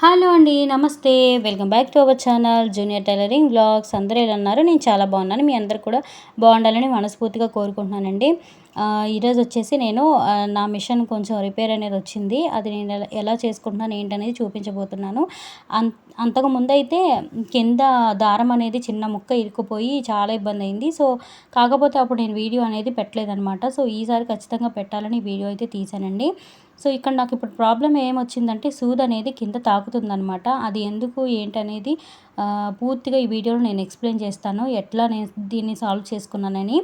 Hello అండి నమస్తే. Welcome back to our channel junior tailoring vlogs అందరూ ఎలా ఉన్నారు? నేను చాలా బాగున్నాను. మీ అందరు కూడా బాగుండాలని మనస్ఫూర్తిగా కోరుకుంటున్నానండి. ఈరోజు వచ్చేసి నేను నా మిషన్ కొంచెం రిపేర్ అనేది వచ్చింది. అది నేను ఎలా ఎలా చేసుకుంటున్నాను ఏంటనేది చూపించబోతున్నాను. అం అంతకు ముందు అయితే కింద దారం అనేది చిన్న ముక్క ఇరుక్కుపోయి చాలా ఇబ్బంది అయింది సో కాకపోతే అప్పుడు నేను వీడియో అనేది పెట్టలేదనమాట సో ఈసారి ఖచ్చితంగా పెట్టాలని వీడియో అయితే తీసానండి సో ఇక్కడ నాకు ఇప్పుడు ప్రాబ్లం ఏమొచ్చిందంటే సూద్ అనేది కింద తాకుతుందనమాట అది ఎందుకు ఏంటనేది పూర్తిగా ఈ వీడియోలో నేను ఎక్స్ప్లెయిన్ చేస్తాను. ఎట్లా నేను దీన్ని సాల్వ్ చేసుకున్నానని.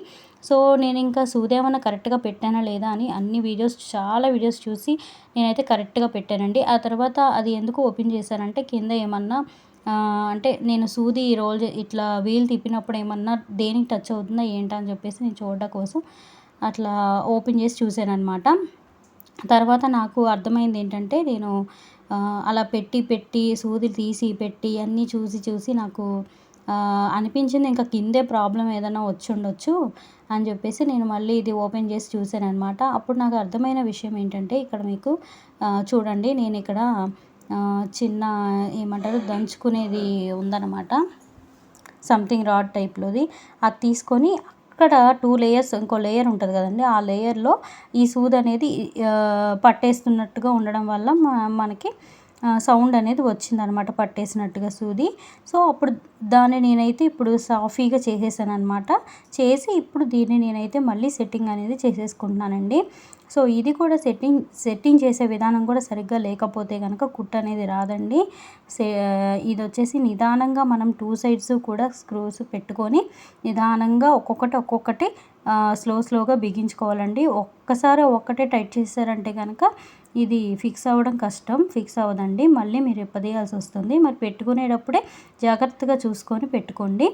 సో నేను ఇంకా సూదేమన్నా కరెక్ట్గా పెట్టానా లేదా అని అన్ని వీడియోస్ చాలా వీడియోస్ చూసి నేనైతే కరెక్ట్గా పెట్టానండి. ఆ తర్వాత అది ఎందుకు ఓపెన్ చేశానంటే కింద ఏమన్నా అంటే నేను సూది రోల్ ఇట్లా వీల్ తిప్పినప్పుడు ఏమన్నా దేనికి టచ్ అవుతుందా ఏంటా అని చెప్పేసి నేను చూడడం కోసం అట్లా ఓపెన్ చేసి చూశాను అనమాట తర్వాత నాకు అర్థమైంది ఏంటంటే నేను అలా పెట్టి పెట్టి సూది తీసి పెట్టి అన్నీ చూసి చూసి నాకు అనిపించింది ఇంకా కిందే ప్రాబ్లం ఏదైనా వచ్చి ఉండొచ్చు అని చెప్పేసి నేను మళ్ళీ ఇది ఓపెన్ చేసి చూసాను అనమాట అప్పుడు నాకు అర్థమైన విషయం ఏంటంటే ఇక్కడ మీకు చూడండి నేను ఇక్కడ చిన్న ఏమంటారు దంచుకునేది ఉందన్నమాట. సంథింగ్ రాడ్ టైప్లోది. అది తీసుకొని అక్కడ టూ లేయర్స్ ఇంకో లేయర్ ఉంటుంది కదండి ఆ లేయర్లో ఈ సూద్ అనేది పట్టేస్తున్నట్టుగా ఉండడం వల్ల మనకి సౌండ్ అనేది వచ్చిందనమాట పట్టేసినట్టుగా సూది. సో అప్పుడు దాన్ని నేనైతే ఇప్పుడు సాఫీగా చేసేసాను అనమాట చేసి ఇప్పుడు దీన్ని నేనైతే మళ్ళీ సెట్టింగ్ అనేది చేసేసుకుంటున్నానండి. సో ఇది కూడా సెట్టింగ్ సెట్టింగ్ చేసే విధానం కూడా సరిగ్గా లేకపోతే కనుక కుట్ అనేది రాదండి. సే ఇది వచ్చేసి నిదానంగా మనం టూ సైడ్స్ కూడా స్క్రూస్ పెట్టుకొని నిదానంగా ఒక్కొక్కటి ఒక్కొక్కటి స్లో స్లోగా బిగించుకోవాలండి. ఒక్కసారి ఒక్కటే టైట్ చేశారంటే కనుక ఇది ఫిక్స్ అవ్వడం కష్టం ఫిక్స్ అవ్వదండి. మళ్ళీ మీరు ఎప్పదీయాల్సి వస్తుంది. మరి పెట్టుకునేటప్పుడే జాగ్రత్తగా చూసుకొని పెట్టుకోండి.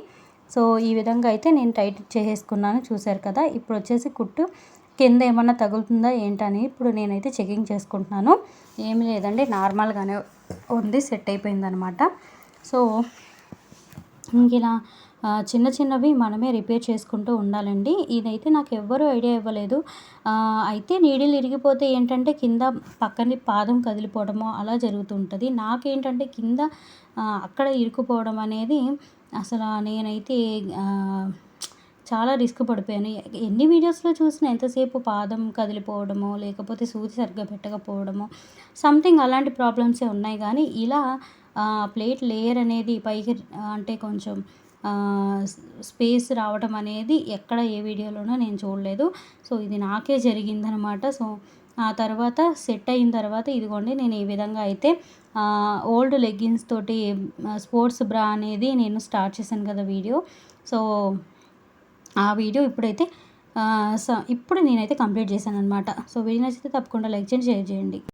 సో ఈ విధంగా అయితే నేను టైట్ చేసేసుకున్నాను. చూశారు కదా? ఇప్పుడు వచ్చేసి కుట్టు కింద ఏమన్నా తగులుతుందా ఏంటని ఇప్పుడు నేనైతే చెకింగ్ చేసుకుంటున్నాను. ఏమి లేదండి. నార్మల్గానే ఉంది. సెట్ అయిపోయిందనమాట. సో ఇంక ఇలా చిన్న చిన్నవి మనమే రిపేర్ చేసుకుంటూ ఉండాలండి. ఇదైతే నాకు ఎవ్వరూ ఐడియా ఇవ్వలేదు. అయితే నీడిల్ ఇరిగిపోతే ఏంటంటే కింద పక్కని పాదం కదిలిపోవడమో అలా జరుగుతుంటుంది. నాకేంటంటే కింద అక్కడ ఇరుక్కుపోవడం అనేది అసలు నేనైతే చాలా రిస్క్ పడిపోయాను. ఎన్ని వీడియోస్లో చూసినా ఎంతసేపు పాదం కదిలిపోవడమో లేకపోతే సూది సరిగ్గా పెట్టకపోవడమో సంథింగ్ అలాంటి ప్రాబ్లమ్సే ఉన్నాయి. కానీ ఇలా ప్లేట్ లేయర్ అనేది పైకి అంటే కొంచెం స్పేస్ రావడం అనేది ఎక్కడ ఏ వీడియోలోనో నేను చూడలేదు. సో ఇది నాకే జరిగిందనమాట. సో ఆ తర్వాత సెట్ అయిన తర్వాత ఇదిగోండి నేను ఈ విధంగా అయితే ఓల్డ్ లెగ్గిన్స్ తోటి స్పోర్ట్స్ బ్రా అనేది నేను స్టార్ట్ చేశాను కదా వీడియో. సో ఆ వీడియో ఇప్పుడైతే సో ఇప్పుడు నేనైతే కంప్లీట్ చేశాను అనమాట సో వీడియో నచ్చితే తప్పకుండా లైక్ చేయండి షేర్ చేయండి.